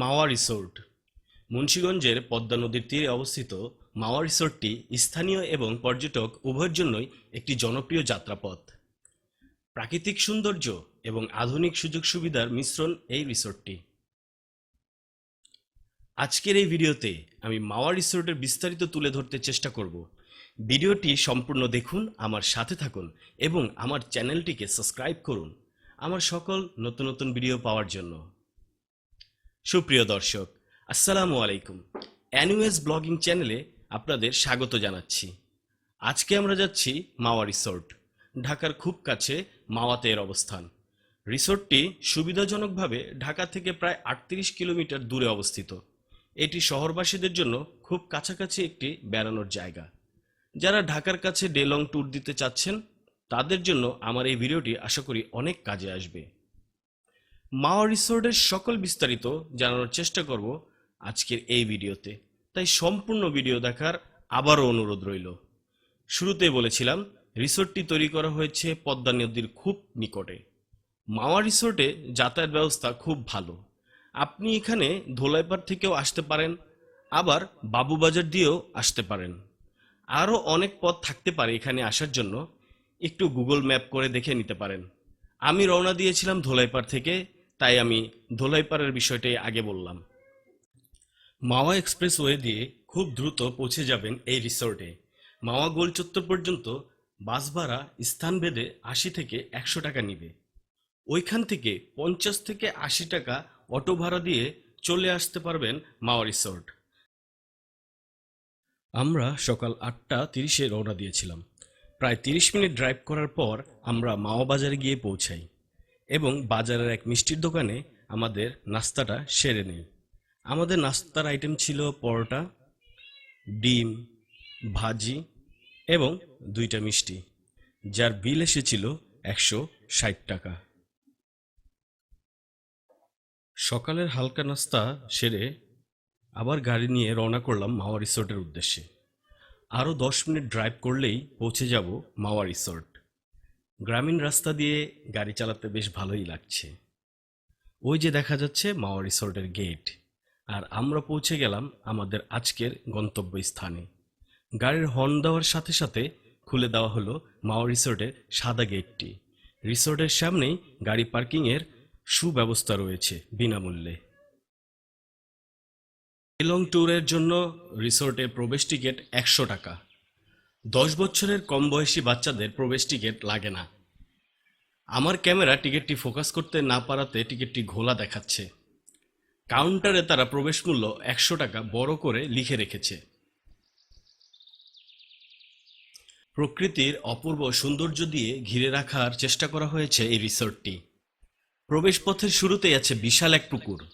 মাওয়া resort. মুন্সীগঞ্জের পদ্মা নদীর তীরে অবস্থিত মাওয়া রিসোর্টটি স্থানীয় এবং পর্যটক উভয়ের জন্যই একটি জনপ্রিয় যাত্রাপথ। প্রাকৃতিক সৌন্দর্য এবং আধুনিক সুযোগ সুবিধার মিশ্রণ এই রিসোর্টটি। আজকের এই ভিডিওতে আমি মাওয়া রিসোর্টের বিস্তারিত তুলে ধরতে চেষ্টা করব। ভিডিওটি সম্পূর্ণ দেখুন, আমার সাথে থাকুন এবং আমার চ্যানেলটিকে সাবস্ক্রাইব করুন। আমার সকল নতুন নতুন ভিডিও পাওয়ার জন্য। সুপ্রিয় দর্শক, আসসালামু আলাইকুম। অ্যানুয়েস ব্লগিং চ্যানেলে আপনাদের স্বাগত জানাচ্ছি। আজকে আমরা যাচ্ছি মাওয়া রিসোর্ট, ঢাকার খুব কাছে মাওয়াতে এর অবস্থান। রিসোর্টটি সুবিধাজনকভাবে ঢাকা থেকে প্রায় আটত্রিশ কিলোমিটার দূরে অবস্থিত। এটি শহরবাসীদের জন্য খুব কাছাকাছি একটি বেড়ানোর জায়গা। যারা ঢাকার কাছে ডে লং ট্যুর দিতে চাচ্ছেন, তাদের জন্য আমার এই ভিডিওটি আশা করি অনেক কাজে আসবে। মাওয়া রিসোর্টের সকল বিস্তারিত জানানোর চেষ্টা করব আজকের এই ভিডিওতে। তাই সম্পূর্ণ ভিডিও দেখার আবারও অনুরোধ রইল। শুরুতে বলেছিলাম, রিসোর্টটি তৈরি করা হয়েছে পদ্মা নদীর খুব নিকটে। মাওয়া রিসোর্টে যাতায়াত ব্যবস্থা খুব ভালো। আপনি এখানে ধোলাইপাড় থেকেও আসতে পারেন, আবার বাবুবাজার দিয়েও আসতে পারেন। আরও অনেক পথ থাকতে পারে এখানে আসার জন্য। একটু গুগল ম্যাপ করে দেখে নিতে পারেন। আমি রওনা দিয়েছিলাম ধোলাইপাড় থেকে তাই আমি ধোলাইপাড়ের বিষয়টাই আগে বললাম। মাওয়া এক্সপ্রেসওয়ে দিয়ে খুব দ্রুত পৌঁছে যাবেন এই রিসোর্টে। মাওয়া গোল চত্বর পর্যন্ত বাস ভাড়া স্থানভেদে আশি থেকে একশো টাকা নিবে। ওইখান থেকে পঞ্চাশ থেকে আশি টাকা অটো ভাড়া দিয়ে চলে আসতে পারবেন মাওয়া রিসোর্ট। আমরা সকাল আটটা তিরিশে রওনা দিয়েছিলাম। প্রায় তিরিশ মিনিট ড্রাইভ করার পর আমরা মাওয়া বাজারে গিয়ে পৌঁছাই। এবং বাজারের এক মিষ্টির দোকানে আমাদের নাস্তাটা সেরে নেই। আমাদের নাস্তার আইটেম ছিল পরোটা, ডিম, ভাজি এবং দুইটা মিষ্টি, যার বিল এসেছিল একশো ষাট টাকা। সকালের হালকা নাস্তা সেরে আবার গাড়ি নিয়ে রওনা করলাম মাওয়া রিসোর্টের উদ্দেশ্যে। আরও দশ মিনিট ড্রাইভ করলেই পৌঁছে যাব মাওয়া রিসোর্ট। গ্রামীণ রাস্তা দিয়ে গাড়ি চালাতে বেশ ভালোই লাগছে। ওই যে দেখা যাচ্ছে মাওয়া রিসোর্টের গেট। আর আমরা পৌঁছে গেলাম আমাদের আজকের গন্তব্য স্থানে গাড়ির হর্ন দেওয়ার সাথে সাথে খুলে দেওয়া হলো মাওয়া রিসোর্টের সাদা গেটটি। রিসোর্টের সামনেই গাড়ি পার্কিংয়ের সুব্যবস্থা রয়েছে বিনামূল্যে। লং ট্যুরের জন্য রিসোর্টে প্রবেশ টিকিট একশো টাকা। দশ বছরের কম বয়সী বাচ্চাদের প্রবেশ টিকিট লাগে না। আমার ক্যামেরা টিকিটটি ফোকাস করতে না পারাতে টিকিটটি ঘোলা দেখাচ্ছে। কাউন্টারে তারা প্রবেশ মূল্য একশো টাকা বড় করে লিখে রেখেছে। প্রকৃতির অপূর্ব সৌন্দর্য দিয়ে ঘিরে রাখার চেষ্টা করা হয়েছে এই রিসোর্টটি। প্রবেশ পথের শুরুতেই আছে বিশাল এক পুকুর।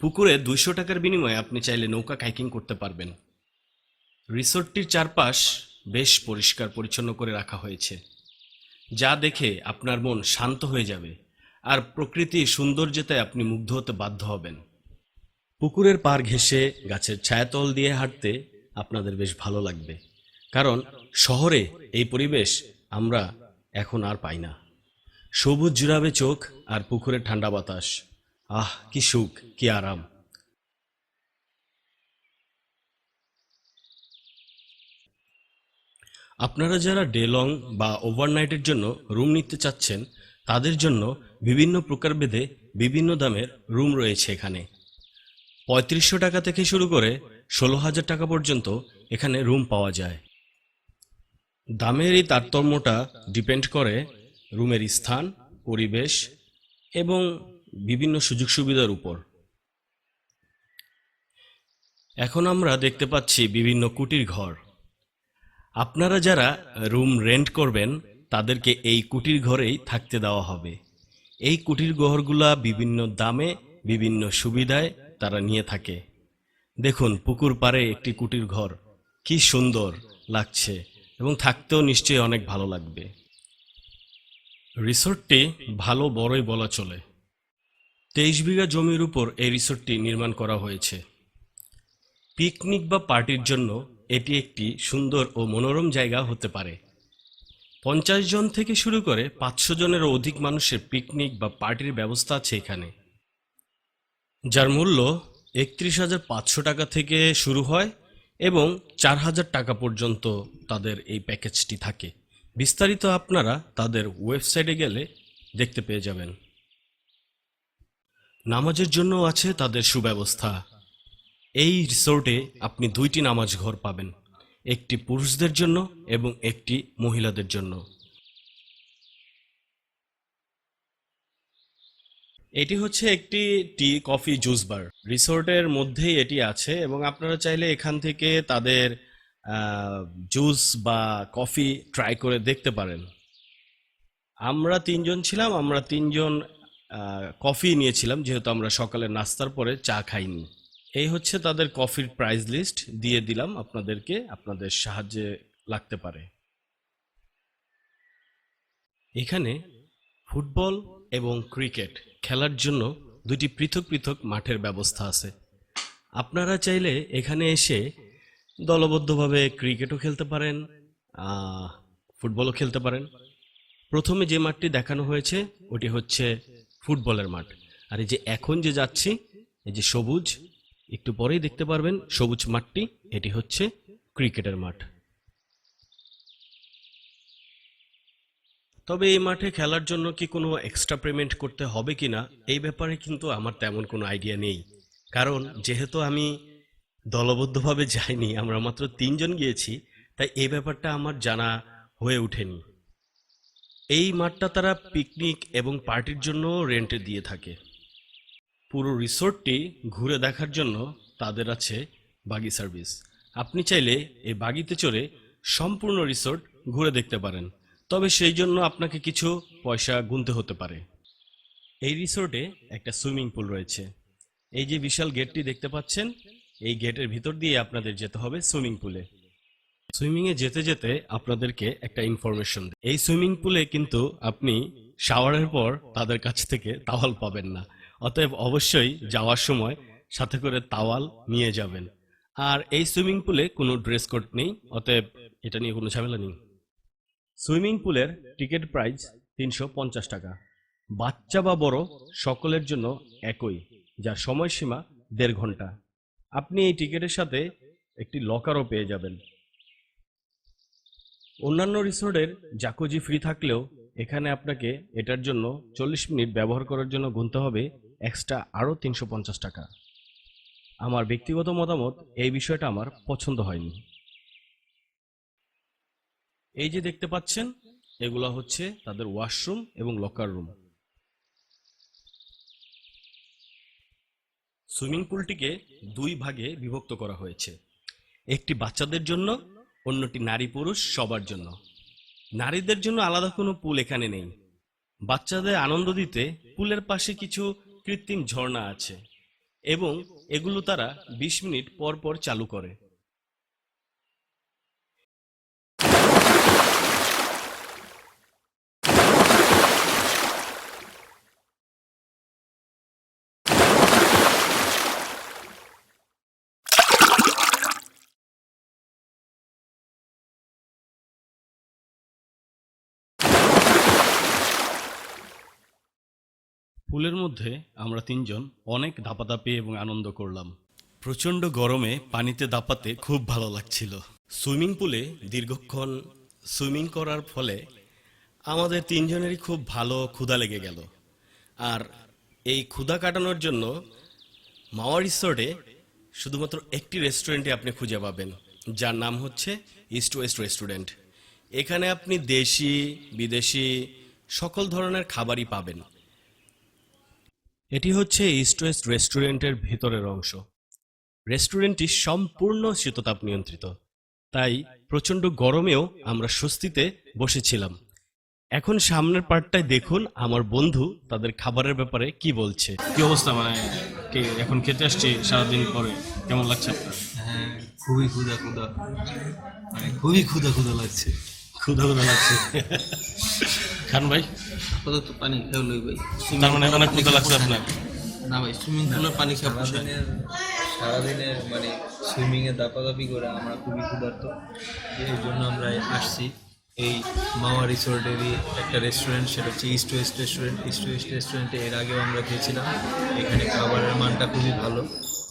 পুকুরে দুইশো টাকার বিনিময়ে আপনি চাইলে নৌকা কাইকিং করতে পারবেন। রিসোর্টটির চারপাশ বেশ পরিষ্কার পরিচ্ছন্ন করে রাখা হয়েছে। যা দেখে আপনার মন শান্ত হয়ে যাবে আর প্রকৃতির সৌন্দর্যতায় আপনি মুগ্ধ হতে বাধ্য হবেন। পুকুরের পার ঘেঁষে গাছের ছায়াতল দিয়ে হাঁটতে আপনাদের বেশ ভালো লাগবে। কারণ শহরে এই পরিবেশ আমরা এখন আর পাই না। সবুজ জুড়াবে চোখ আর পুকুরের ঠান্ডা বাতাস। আহ, কি সুখ, কি আরাম। আপনারা যারা ডে লং বা ওভারনাইটের জন্য রুম নিতে চাচ্ছেন, তাদের জন্য বিভিন্ন প্রকারভেদে বিভিন্ন দামের রুম রয়েছে এখানে। পঁয়ত্রিশশো টাকা থেকে শুরু করে ষোলো হাজার টাকা পর্যন্ত এখানে রুম পাওয়া যায়। দামের এই তারতম্যটা ডিপেন্ড করে রুমের স্থান, পরিবেশ এবং বিভিন্ন সুযোগ সুবিধার উপর। এখন আমরা দেখতে পাচ্ছি বিভিন্ন কুটির ঘর। আপনারা যারা রুম রেন্ট করবেন, তাদেরকে এই কুটির ঘরেই থাকতে দেওয়া হবে। এই কুটির ঘরগুলা বিভিন্ন দামে, বিভিন্ন সুবিধায় তারা নিয়ে থাকে। দেখুন, পুকুর পাড়ে একটি কুটির ঘর। কি সুন্দর লাগছে এবং থাকতেও নিশ্চয়ই অনেক ভালো লাগবে। রিসোর্টটি ভালো বড়ই বলা চলে। তেইশ বিঘা জমির উপর এই রিসোর্টটি নির্মাণ করা হয়েছে। পিকনিক বা পার্টির জন্য এটি একটি সুন্দর ও মনোরম জায়গা হতে পারে। পঞ্চাশ জন থেকে শুরু করে পাঁচশো জনেরও অধিক মানুষের পিকনিক বা পার্টির ব্যবস্থা আছে এখানে। যার মূল্য একত্রিশ হাজার পাঁচশো টাকা থেকে শুরু হয় এবং চার হাজার টাকা পর্যন্ত তাদের এই প্যাকেজটি থাকে। বিস্তারিত আপনারা তাদের ওয়েবসাইটে গেলে দেখতে পেয়ে যাবেন। নামাজের জন্য আছে তাদের সুব্যবস্থা। এই রিসোর্টে আপনি দুইটি নামাজ ঘর পাবেন, একটি পুরুষদের জন্য এবং একটি মহিলাদের জন্য। এটি হচ্ছে একটি টি কফি জুস বার। রিসোর্টের মধ্যেই এটি আছে এবং আপনারা চাইলে এখান থেকে তাদের জুস বা কফি ট্রাই করে দেখতে পারেন। আমরা তিনজন ছিলাম, আমরা তিনজন কফি নিয়েছিলাম, যেহেতু আমরা সকালে নাস্তার পরে চা খাইনি। এই হচ্ছে তাদের কফির প্রাইস লিস্ট দিয়ে দিলাম আপনাদেরকে, আপনাদের সাহায্যে লাগতে পারে। এখানে ফুটবল এবং ক্রিকেট খেলার জন্য দুটি পৃথক পৃথক মাঠের ব্যবস্থা আছে। আপনারা চাইলে এখানে এসে দলবদ্ধভাবে ক্রিকেটও খেলতে পারেন ফুটবলও খেলতে পারেন। প্রথমে যে মাঠটি দেখানো হয়েছে, ওটি হচ্ছে ফুটবলের মাঠ। আর এই যে এখন যে যাচ্ছি, এই যে সবুজ একটু পরেই দেখতে পারবেন সবুজ মাঠটি। এটি হচ্ছে ক্রিকেটের মাঠ। তবে এই মাঠে খেলার জন্য কি কোনো এক্সট্রা পেমেন্ট করতে হবে কিনা, এই ব্যাপারে কিন্তু আমার তেমন কোনো আইডিয়া নেই। কারণ যেহেতু আমি দলবদ্ধভাবে যাইনি, আমরা মাত্র তিনজন গিয়েছি, তাই এই ব্যাপারটা আমার জানা হয়ে ওঠেনি। এই মাঠটা তারা পিকনিক এবং পার্টির জন্য রেন্টে দিয়ে থাকে। পুরো রিসোর্টটি ঘুরে দেখার জন্য তাদের আছে বাগি সার্ভিস। আপনি চাইলে এই বাগিতে চড়ে সম্পূর্ণ রিসোর্ট ঘুরে দেখতে পারেন। তবে সেই জন্য আপনাকে কিছু পয়সা গুনতে হতে পারে। এই রিসোর্টে একটা সুইমিং পুল রয়েছে। এই যে বিশাল গেটটি দেখতে পাচ্ছেন, এই গেটের ভিতর দিয়ে আপনাদের যেতে হবে সুইমিং পুলে। সুইমিং এ যেতে যেতে আপনাদেরকে একটা ইনফরমেশন এই সুইমিং পুলে কিন্তু আপনি শাওয়ারের পর তাদের কাছ থেকে তাওয়াল পাবেন না। অতএব অবশ্যই যাওয়ার সময় সাথে করে তাওয়াল নিয়ে যাবেন। আর এই সুইমিং পুলে কোনো ড্রেস কোড নেই, অতএব এটা নিয়ে কোনো ঝামেলা নেই। সুইমিং পুলের টিকিট প্রাইস তিনশো পঞ্চাশ টাকা। বাচ্চা বা বড় সকলের জন্য একই যার সময়সীমা দেড় ঘণ্টা। আপনি এই টিকিটের সাথে একটি লকারও পেয়ে যাবেন। অন্যান্য রিসোর্টের জাকুজি ফ্রি থাকলেও এখানে আপনাকে এটার জন্য চল্লিশ মিনিট ব্যবহার করার জন্য গুনতে হবে এক্সট্রা আরও তিনশো পঞ্চাশ টাকা। আমার ব্যক্তিগত মতামত, এই বিষয়টা আমার পছন্দ হয়নি। এই যে দেখতে পাচ্ছেন, এগুলো হচ্ছে তাদের ওয়াশরুম এবং লকার রুম সুইমিং পুলটিকে দুই ভাগে বিভক্ত করা হয়েছে। একটি বাচ্চাদের জন্য, অন্যটি নারী পুরুষ সবার জন্য। নারীদের জন্য আলাদা কোনো পুল এখানে নেই। বাচ্চাদের আনন্দ দিতে পুলের পাশে কিছু কৃত্রিম ঝর্ণা আছে এবং এগুলো তারা বিশ মিনিট পর পর চালু করে। পুলের মধ্যে আমরা তিনজন অনেক দাপাদাপি এবং আনন্দ করলাম। প্রচণ্ড গরমে পানিতে দাপাতে খুব ভালো লাগছিল। সুইমিং পুলে দীর্ঘক্ষণ সুইমিং করার ফলে আমাদের তিনজনেরই খুব ভালো ক্ষুধা লেগে গেল। আর এই ক্ষুধা কাটানোর জন্য মাওয়া রিসোর্টে শুধুমাত্র একটি রেস্টুরেন্টে আপনি খুঁজে পাবেন, যার নাম হচ্ছে ইস্ট ওয়েস্ট রেস্টুরেন্ট। এখানে আপনি দেশি, বিদেশি সকল ধরনের খাবারই পাবেন। এটি হচ্ছে ইস্ট ওয়েস্ট রেস্টুরেন্টের ভেতরের অংশ। রেস্টুরেন্টটি সম্পূর্ণ শীততাপ নিয়ন্ত্রিত। তাই প্রচণ্ড গরমেও আমরা স্বস্তিতে বসেছিলাম। এখন সামনের পার্টটায় দেখুন আমার বন্ধু তাদের খাবারের ব্যাপারে কি বলছে। কি অবস্থা? মানে কি এখন খেতে আসছি সারাদিন পরে? কেমন লাগছে আপনার? হ্যাঁ খুবই ক্ষুধা ক্ষুধা। মানে খুবই ক্ষুধা ক্ষুধা লাগছে। ক্ষুধা ক্ষুধা লাগছে। খান ভাই। আপাতত পানি খেয়ে লই ভাই। তার মানে অনেক ক্ষুধা লাগছে আপনার? না ভাই সুইমিং পুলের পানি না। সারাদিনের সারাদিনের মানে সুইমিংয়ে দাপাদাপি করে আমরা খুবই ক্ষুধার্ত। এই জন্য আমরা আসছি এই মাওয়া রিসোর্টেরই একটা রেস্টুরেন্ট সেটা হচ্ছে East West restaurant East West রেস্টুরেন্টে এর আগেও আমরা খেয়েছিলাম। এখানে খাবারের মানটা খুবই ভালো।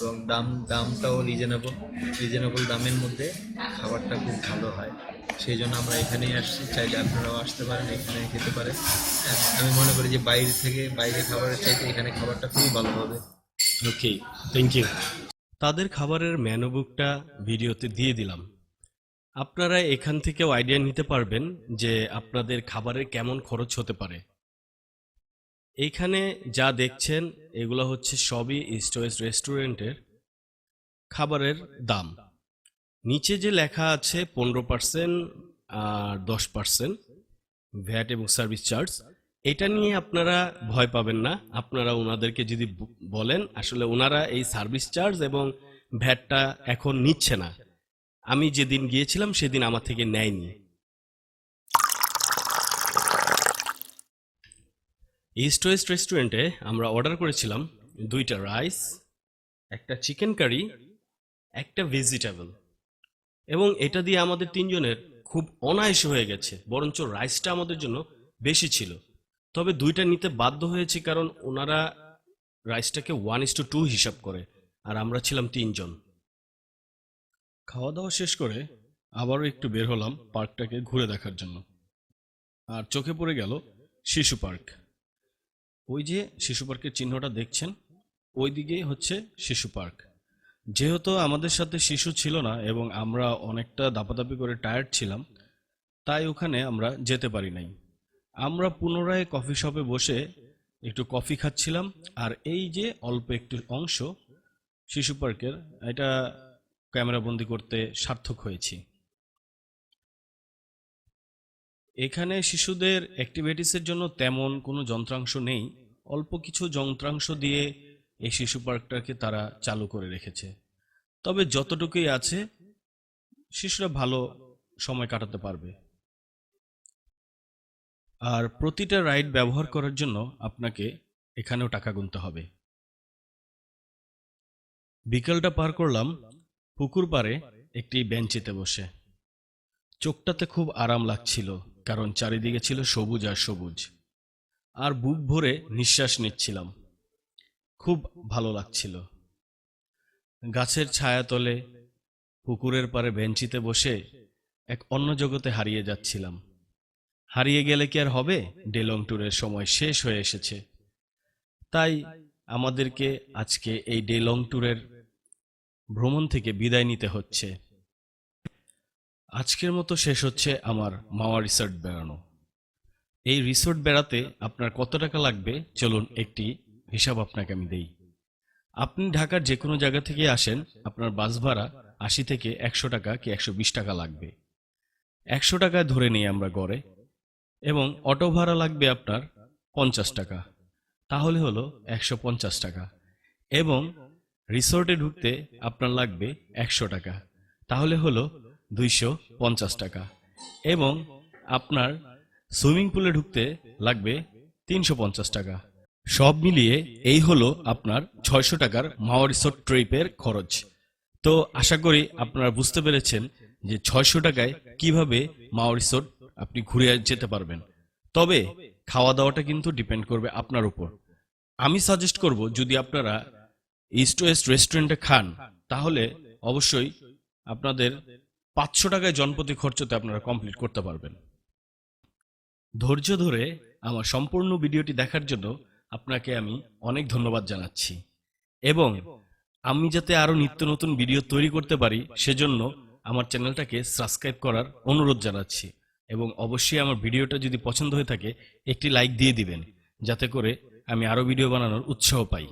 এবং দাম দামটাও রিজনেবল রিজনেবল দামের মধ্যে খাবারটা খুব ভালো হয়। সেই জন্য আমরা এখানেই আসছি। চাইলে আপনারাও আসতে পারেন এখানে খেতে পারেন। আমি মনে করি যে বাইরে থেকে বাইরে খাবারের চাইতে এখানে খাবারটা খুবই ভালো হবে। ওকে থ্যাংক ইউ তাদের খাবারের মেনু বুকটা ভিডিওতে দিয়ে দিলাম। আপনারা এখান থেকেও আইডিয়া নিতে পারবেন যে আপনাদের খাবারের কেমন খরচ হতে পারে। এইখানে যা দেখছেন, এগুলো হচ্ছে সবই ইস্ট রেস্টুরেন্টের খাবারের দাম। নিচে যে লেখা আছে পনেরো পার্সেন্ট আর দশ পার্সেন্ট ভ্যাট এবং সার্ভিস চার্জ, এটা নিয়ে আপনারা ভয় পাবেন না। আপনারা ওনাদেরকে যদি বলেন, আসলে ওনারা এই সার্ভিস চার্জ এবং ভ্যাটটা এখন নিচ্ছে না। আমি যেদিন গিয়েছিলাম, সেদিন আমার থেকে নেয়নি। ইস্ট ওয়েস্ট রেস্টুরেন্টে আমরা অর্ডার করেছিলাম দুইটা রাইস একটা চিকেন কারি একটা ভেজিটেবল এবং এটা দিয়ে আমাদের তিনজনের খুব অনায়াসে হয়ে গেছে, বরঞ্চ রাইসটা আমাদের জন্য বেশি ছিল। তবে দুইটা নিতে বাধ্য হয়েছে কারণ ওনারা রাইসটাকে ওয়ান ইস টু টু হিসাব করে, আর আমরা ছিলাম তিনজন। খাওয়া দাওয়া শেষ করে আবারও একটু বের হলাম পার্কটাকে ঘুরে দেখার জন্য। আর চোখে পড়ে গেল শিশু পার্ক ওই যে শিশু পার্কের চিহ্নটা দেখছেন, ওই দিকেই হচ্ছে শিশু পার্ক। যেহেতু আমাদের সাথে শিশু ছিল না এবং আমরা অনেকটা দাপাদাপি করে টায়ার্ড ছিলাম, তাই ওখানে আমরা যেতে পারি নাই। আমরা পুনরায় কফি শপে বসে একটু কফি খাচ্ছিলাম, আর এই যে অল্প একটু অংশ, শিশু পার্কের, এটা ক্যামেরাবন্দি করতে সার্থক হয়েছি। এখানে শিশুদের অ্যাক্টিভিটিসের জন্য তেমন কোনো যন্ত্রাংশ নেই। অল্প কিছু যন্ত্রাংশ দিয়ে এই শিশু পার্কটাকে তারা চালু করে রেখেছে। তবে যতটুকুই আছে, শিশুরা ভালো সময় কাটাতে পারবে। আর প্রতিটা রাইড ব্যবহার করার জন্য আপনাকে এখানেও টাকা গুনতে হবে। বিকেলটা পার করলাম, পুকুর পাড়ে একটি বেঞ্চিতে বসে। চোখটাতে খুব আরাম লাগছিল। কারণ চারিদিকে ছিল সবুজ আর সবুজ। আর বুক ভরে নিঃশ্বাস নিচ্ছিলাম। খুব ভালো লাগছিল। গাছের ছায়াতলে, পুকুরের পাড়ে বেঞ্চিতে বসে এক অন্য জগতে হারিয়ে যাচ্ছিলাম। হারিয়ে গেলে কি আর হবে? ডেলং ট্যুরের সময় শেষ হয়ে এসেছে। তাই আমাদেরকে আজকে এই ডেলং ট্যুরের ভ্রমণ থেকে বিদায় নিতে হচ্ছে। আজকের মতো শেষ হচ্ছে আমার মাওয়া রিসোর্ট বেড়ানো। এই রিসোর্ট বেড়াতে আপনার কত টাকা লাগবে? চলুন একটি হিসাব আপনাকে আমি দেই। আপনি ঢাকার যে কোনো জায়গা থেকে আসেন, আপনার বাস ভাড়া আশি থেকে একশো টাকা কি একশো বিশ টাকা লাগবে। একশো টাকা ধরে নিই আমরা গড়ে, এবং অটো ভাড়া লাগবে আপনার পঞ্চাশ টাকা। তাহলে হলো একশো পঞ্চাশ টাকা, এবং রিসোর্টে ঢুকতে আপনার লাগবে একশো টাকা। তাহলে হলো দুইশো পঞ্চাশ টাকা। এবং আপনার সুইমিং পুলে ঢুকতে লাগবে তিনশো পঞ্চাশ টাকা। সব মিলিয়ে এই হলো আপনার ছয়শো টাকার মাওয়া রিসোর্ট ট্রিপের খরচ। তো আশা করি আপনারা বুঝতে পেরেছেন যে ছয়শো টাকায় কীভাবে মাওয়া রিসোর্ট আপনি ঘুরে যেতে পারবেন। তবে খাওয়া দাওয়াটা কিন্তু ডিপেন্ড করবে আপনার উপর। আমি সাজেস্ট করব, যদি আপনারা ইস্ট ওয়েস্ট রেস্টুরেন্টে খান, তাহলে অবশ্যই আপনাদের পাঁচশো টাকায় জনপ্রতি খরচতে আপনারা কমপ্লিট করতে পারবেন। ধৈর্য ধরে আমার সম্পূর্ণ ভিডিওটি দেখার জন্য আপনাকে আমি অনেক ধন্যবাদ জানাচ্ছি। এবং আমি যাতে আরও নিত্য নতুন ভিডিও তৈরি করতে পারি, সেজন্য আমার চ্যানেলটাকে সাবস্ক্রাইব করার অনুরোধ জানাচ্ছি। এবং অবশ্যই আমার ভিডিওটা যদি পছন্দ হয়ে থাকে, একটি লাইক দিয়ে দিবেন, যাতে করে আমি আরও ভিডিও বানানোর উৎসাহ পাই।